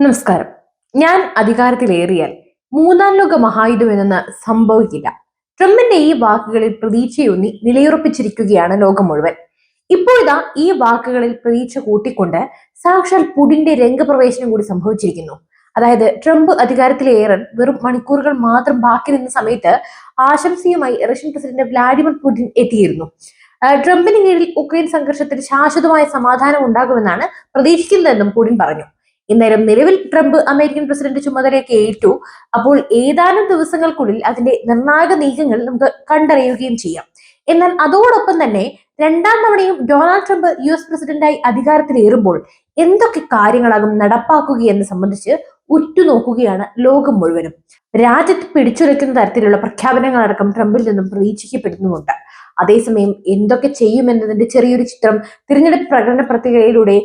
നമസ്കാരം. ഞാൻ അധികാരത്തിലേറിയാൽ മൂന്നാം ലോക മഹായുദ്ധം എന്നൊന്ന് സംഭവിക്കില്ല. ട്രംപിന്റെ ഈ വാക്കുകളിൽ പ്രതീക്ഷയൊന്നി നിലയുറപ്പിച്ചിരിക്കുകയാണ് ലോകം മുഴുവൻ. ഇപ്പോൾ ഈ വാക്കുകളിൽ പ്രതീക്ഷ കൂട്ടിക്കൊണ്ട് സാക്ഷാൽ പുടിന്റെ രംഗപ്രവേശനം കൂടി സംഭവിച്ചിരിക്കുന്നു. അതായത് ട്രംപ് അധികാരത്തിലേറാൻ വെറും മണിക്കൂറുകൾ മാത്രം ബാക്കി നിന്ന സമയത്ത് ആശംസയുമായി റഷ്യൻ പ്രസിഡന്റ് വ്ലാഡിമിർ പുടിൻ എത്തിയിരുന്നു. ട്രംപിന് കീഴിൽ ഉക്രൈൻ സംഘർഷത്തിൽ ശാശ്വതമായ സമാധാനം ഉണ്ടാകുമെന്നാണ് പ്രതീക്ഷിക്കുന്നതെന്നും പുടിൻ പറഞ്ഞു. ഇന്നേരം നിലവിൽ ട്രംപ് അമേരിക്കൻ പ്രസിഡന്റ് ചുമതലയൊക്കെ ഏറ്റു. അപ്പോൾ ഏതാനും ദിവസങ്ങൾക്കുള്ളിൽ അതിന്റെ നിർണായക നീക്കങ്ങൾ നമുക്ക് കണ്ടറിയുകയും ചെയ്യാം. എന്നാൽ അതോടൊപ്പം തന്നെ രണ്ടാം തവണയും ഡൊണാൾഡ് ട്രംപ് യു എസ് പ്രസിഡന്റായി അധികാരത്തിലേറുമ്പോൾ എന്തൊക്കെ കാര്യങ്ങളാകും നടപ്പാക്കുകയെന്ന് സംബന്ധിച്ച് ഉറ്റുനോക്കുകയാണ് ലോകം മുഴുവനും. രാജ്യത്ത് പിടിച്ചുലയ്ക്കുന്ന തരത്തിലുള്ള പ്രഖ്യാപനങ്ങളടക്കം ട്രംപിൽ നിന്നും പ്രതീക്ഷിക്കപ്പെടുന്നുമുണ്ട്. അതേസമയം എന്തൊക്കെ ചെയ്യുമെന്നതിന്റെ ചെറിയൊരു ചിത്രം തിരഞ്ഞെടുപ്പ് പ്രകടന പത്രികയിലൂടെ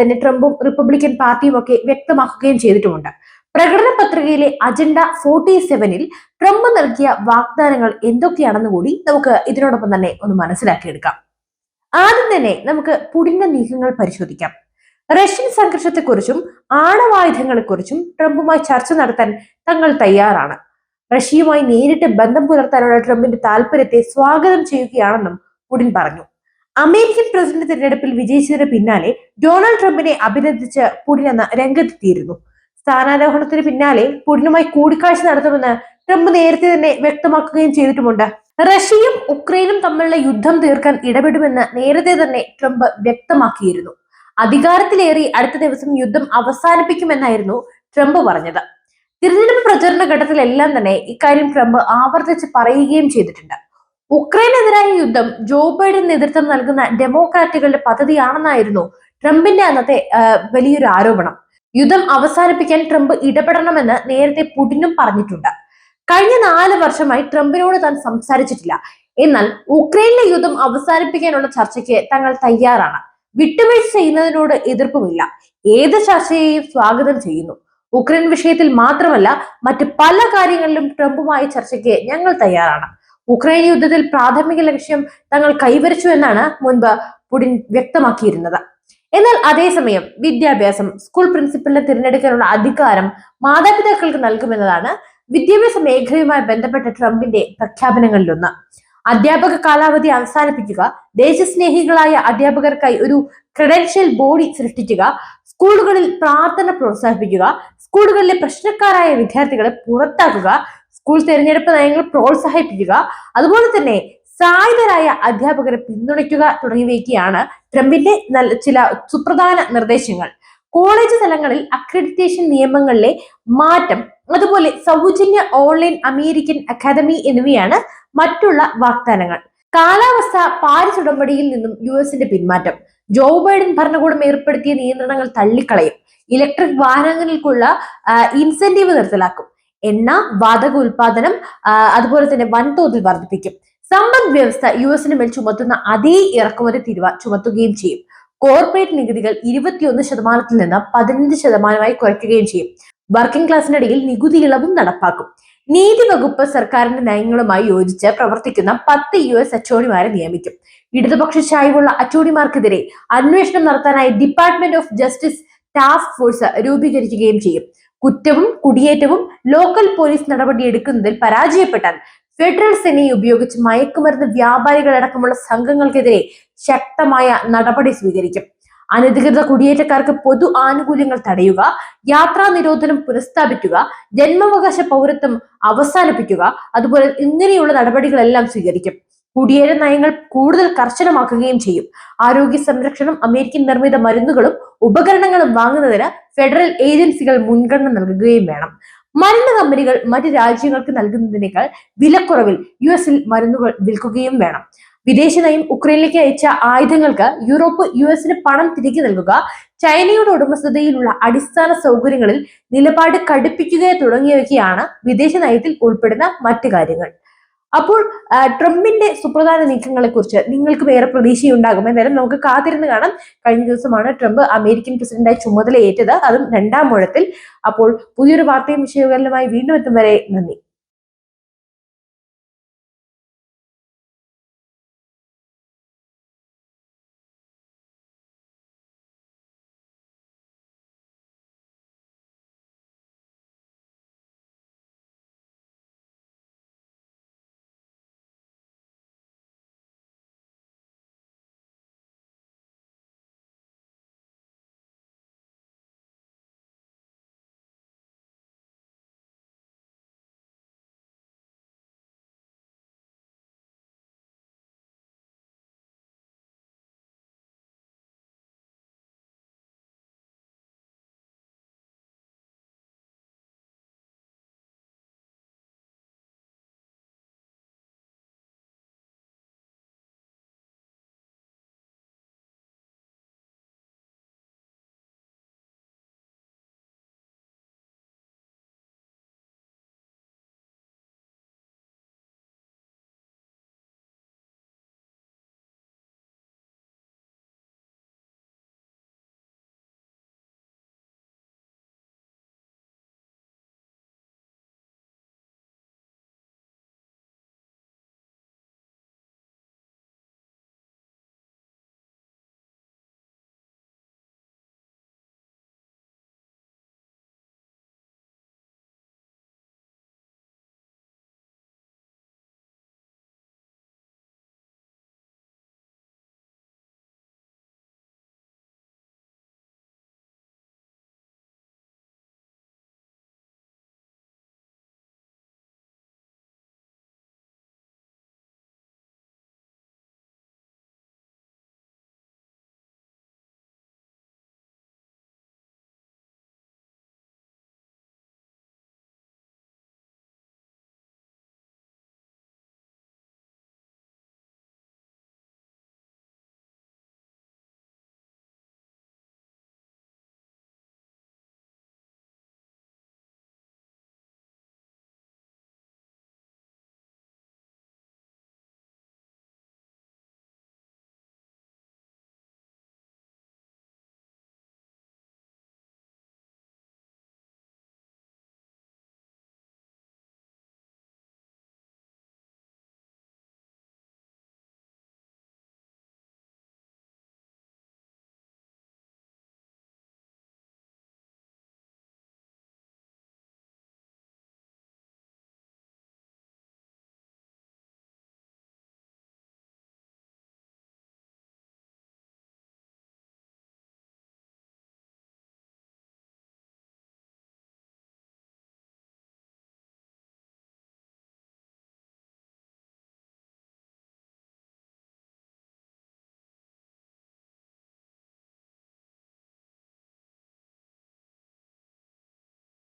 തന്നെ ട്രംപും റിപ്പബ്ലിക്കൻ പാർട്ടിയും ഒക്കെ വ്യക്തമാക്കുകയും ചെയ്തിട്ടുമുണ്ട്. പ്രകടന പത്രികയിലെ അജണ്ട ഫോർട്ടി സെവനിൽ ട്രംപ് നൽകിയ വാഗ്ദാനങ്ങൾ എന്തൊക്കെയാണെന്ന് കൂടി നമുക്ക് ഇതിനോടൊപ്പം തന്നെ ഒന്ന് മനസ്സിലാക്കിയെടുക്കാം. ആദ്യം തന്നെ നമുക്ക് പുടിന്റെ നീക്കങ്ങൾ പരിശോധിക്കാം. റഷ്യൻ സംഘർഷത്തെക്കുറിച്ചും ആണവായുധങ്ങളെക്കുറിച്ചും ട്രംപുമായി ചർച്ച നടത്താൻ തങ്ങൾ തയ്യാറാണ്. റഷ്യയുമായി നേരിട്ട് ബന്ധം പുലർത്താനുള്ള ട്രംപിന്റെ താല്പര്യത്തെ സ്വാഗതം ചെയ്യുകയാണെന്നും പുടിൻ പറഞ്ഞു. അമേരിക്കൻ പ്രസിഡന്റ് തിരഞ്ഞെടുപ്പിൽ വിജയിച്ചതിന് പിന്നാലെ ഡൊണാൾഡ് ട്രംപിനെ അഭിനന്ദിച്ച് പുടിൻ എന്ന രംഗത്തെത്തിയിരുന്നു. സ്ഥാനാരോഹണത്തിന് പിന്നാലെ പുടിനുമായി കൂടിക്കാഴ്ച നടത്തുമെന്ന് ട്രംപ് നേരത്തെ തന്നെ വ്യക്തമാക്കുകയും ചെയ്തിട്ടുമുണ്ട്. റഷ്യയും ഉക്രൈനും തമ്മിലുള്ള യുദ്ധം തീർക്കാൻ ഇടപെടുമെന്ന് നേരത്തെ തന്നെ ട്രംപ് വ്യക്തമാക്കിയിരുന്നു. അധികാരത്തിലേറി അടുത്ത ദിവസം യുദ്ധം അവസാനിപ്പിക്കുമെന്നായിരുന്നു ട്രംപ് പറഞ്ഞത്. തിരഞ്ഞെടുപ്പ് പ്രചരണ ഘട്ടത്തിലെല്ലാം തന്നെ ഇക്കാര്യം ട്രംപ് ആവർത്തിച്ച് പറയുകയും ചെയ്തിട്ടുണ്ട്. ഉക്രൈനെതിരായ യുദ്ധം ജോ ബൈഡൻ നേതൃത്വം നൽകുന്ന ഡെമോക്രാറ്റുകളുടെ പദ്ധതിയാണെന്നായിരുന്നു ട്രംപിന്റെ അന്നത്തെ വലിയൊരു ആരോപണം. യുദ്ധം അവസാനിപ്പിക്കാൻ ട്രംപ് ഇടപെടണമെന്ന് നേരത്തെ പുടിനും പറഞ്ഞിട്ടുണ്ട്. കഴിഞ്ഞ നാല് വർഷമായി ട്രംപിനോട് താൻ സംസാരിച്ചിട്ടില്ല. എന്നാൽ ഉക്രൈനിലെ യുദ്ധം അവസാനിപ്പിക്കാനുള്ള ചർച്ചയ്ക്ക് തങ്ങൾ തയ്യാറാണ്. വിട്ടുവീഴ്ച ചെയ്യുന്നതിനോട് എതിർപ്പുമില്ല. ഏത് ചർച്ചയെയും സ്വാഗതം ചെയ്യുന്നു. ഉക്രൈൻ വിഷയത്തിൽ മാത്രമല്ല മറ്റ് പല കാര്യങ്ങളിലും ട്രംപുമായി ചർച്ചയ്ക്ക് ഞങ്ങൾ തയ്യാറാണ്. ഉക്രൈൻ യുദ്ധത്തിൽ പ്രാഥമിക ലക്ഷ്യം തങ്ങൾ കൈവരിച്ചു എന്നാണ് മുൻപ് പുടിൻ വ്യക്തമാക്കിയിരുന്നത്. എന്നാൽ അതേസമയം വിദ്യാഭ്യാസം സ്കൂൾ പ്രിൻസിപ്പലിനെ തിരഞ്ഞെടുക്കാനുള്ള അധികാരം മാതാപിതാക്കൾക്ക് നൽകുമെന്നതാണ് വിദ്യാഭ്യാസ മേഖലയുമായി ബന്ധപ്പെട്ട ട്രംപിന്റെ പ്രഖ്യാപനങ്ങളിലൊന്ന്. അധ്യാപക കാലാവധി അവസാനിപ്പിക്കുക ദേശസ്നേഹികളായ അധ്യാപകർക്കായി ഒരു ക്രെഡൻഷ്യൽ ബോഡി സൃഷ്ടിക്കുക സ്കൂളുകളിൽ പ്രാർത്ഥന പ്രോത്സാഹിപ്പിക്കുക സ്കൂളുകളിലെ പ്രശ്നക്കാരായ വിദ്യാർത്ഥികളെ പുറത്താക്കുക സ്കൂൾ തിരഞ്ഞെടുപ്പ് നയങ്ങൾ പ്രോത്സാഹിപ്പിക്കുക അതുപോലെ തന്നെ സായുധരായ അധ്യാപകരെ പിന്തുണയ്ക്കുക തുടങ്ങിയവയൊക്കെയാണ് ട്രംപിന്റെ ചില സുപ്രധാന നിർദ്ദേശങ്ങൾ. കോളേജ് തലങ്ങളിൽ അക്രഡിറ്റേഷൻ നിയമങ്ങളിലെ മാറ്റം അതുപോലെ സൗജന്യ ഓൺലൈൻ അമേരിക്കൻ അക്കാദമി എന്നിവയാണ് മറ്റുള്ള വാഗ്ദാനങ്ങൾ. കാലാവസ്ഥ പാരിസ് ഉടമ്പടിയിൽ നിന്നും യു എസിന്റെ പിന്മാറ്റം ജോ ബൈഡൻ ഭരണകൂടം ഏർപ്പെടുത്തിയ നിയന്ത്രണങ്ങൾ തള്ളിക്കളയും. ഇലക്ട്രിക് വാഹനങ്ങൾക്കുള്ള ഇൻസെന്റീവ് നിർത്തലാക്കും. എണ്ണ വാതക ഉൽപാദനം അതുപോലെ തന്നെ വൻതോതിൽ വർദ്ധിപ്പിക്കും. സമ്പദ് വ്യവസ്ഥ യു എസിന് മേൽ ചുമത്തുന്ന അതേ ഇറക്കുമതി തിരുവ ചുമത്തുകയും ചെയ്യും. കോർപ്പറേറ്റ് നികുതികൾ ഇരുപത്തിയൊന്ന് ശതമാനത്തിൽ നിന്ന് പതിനഞ്ച് ശതമാനമായി കുറയ്ക്കുകയും ചെയ്യും. വർക്കിംഗ് ക്ലാസ്സിനിടയിൽ നികുതി ഇളവും നടപ്പാക്കും. നീതി വകുപ്പ് സർക്കാരിന്റെ നയങ്ങളുമായി യോജിച്ച് പ്രവർത്തിക്കുന്ന പത്ത് യു എസ് അച്ചോണിമാരെ നിയമിക്കും. ഇടതുപക്ഷ ചായ്വുള്ള അറ്റോർണിമാർക്കെതിരെ അന്വേഷണം നടത്താനായി department of justice task force രൂപീകരിക്കുകയും ചെയ്യും. കുറ്റവും കുടിയേറ്റവും ലോക്കൽ പോലീസ് നടപടിയെടുക്കുന്നതിൽ പരാജയപ്പെട്ടാൽ ഫെഡറൽ സേനയെ ഉപയോഗിച്ച് മയക്കുമരുന്ന് വ്യാപാരികളടക്കമുള്ള സംഘങ്ങൾക്കെതിരെ ശക്തമായ നടപടി സ്വീകരിക്കും. അനധികൃത കുടിയേറ്റക്കാർക്ക് പൊതു ആനുകൂല്യങ്ങൾ തടയുക യാത്രാ നിരോധനം പുനഃസ്ഥാപിക്കുക ജന്മാവകാശ പൗരത്വം അവസാനിപ്പിക്കുക അതുപോലെ ഇങ്ങനെയുള്ള നടപടികളെല്ലാം സ്വീകരിക്കും. കുടിയേറ്റ നയങ്ങൾ കൂടുതൽ കർശനമാക്കുകയും ചെയ്യും. ആരോഗ്യ സംരക്ഷണം അമേരിക്കൻ നിർമ്മിത മരുന്നുകളും ഉപകരണങ്ങളും വാങ്ങുന്നതിന് ഫെഡറൽ ഏജൻസികൾ മുൻഗണന നൽകുകയും വേണം. മരുന്ന് കമ്പനികൾ മറ്റ് രാജ്യങ്ങൾക്ക് നൽകുന്നതിനേക്കാൾ വിലക്കുറവിൽ യു എസിൽ മരുന്നുകൾ വിൽക്കുകയും വേണം. വിദേശ നയം ഉക്രൈനിലേക്ക് അയച്ച ആയുധങ്ങൾക്ക് യൂറോപ്പ് യു എസിന് പണം തിരികെ നൽകുക ചൈനയുടെ ഉടമസ്ഥതയിലുള്ള അടിസ്ഥാന സൗകര്യങ്ങളിൽ നിലപാട് കടുപ്പിക്കുക തുടങ്ങിയവയ്ക്കാണ് വിദേശ നയത്തിൽ ഉൾപ്പെടുന്ന മറ്റു കാര്യങ്ങൾ. അപ്പോൾ ട്രംപിന്റെ സുപ്രധാന നീക്കങ്ങളെ കുറിച്ച് നിങ്ങൾക്ക് വേറെ പ്രതീക്ഷയുണ്ടാകും. എന്തായാലും നമുക്ക് കാത്തിരുന്ന് കാണാം. കഴിഞ്ഞ ദിവസമാണ് ട്രംപ് അമേരിക്കൻ പ്രസിഡന്റായി ചുമതലയേറ്റത്. അതും രണ്ടാം മുഴത്തിൽ. അപ്പോൾ പുതിയൊരു വാർത്തയും വിഷയങ്ങളുമായി വീണ്ടും എത്തും വരെ നന്ദി.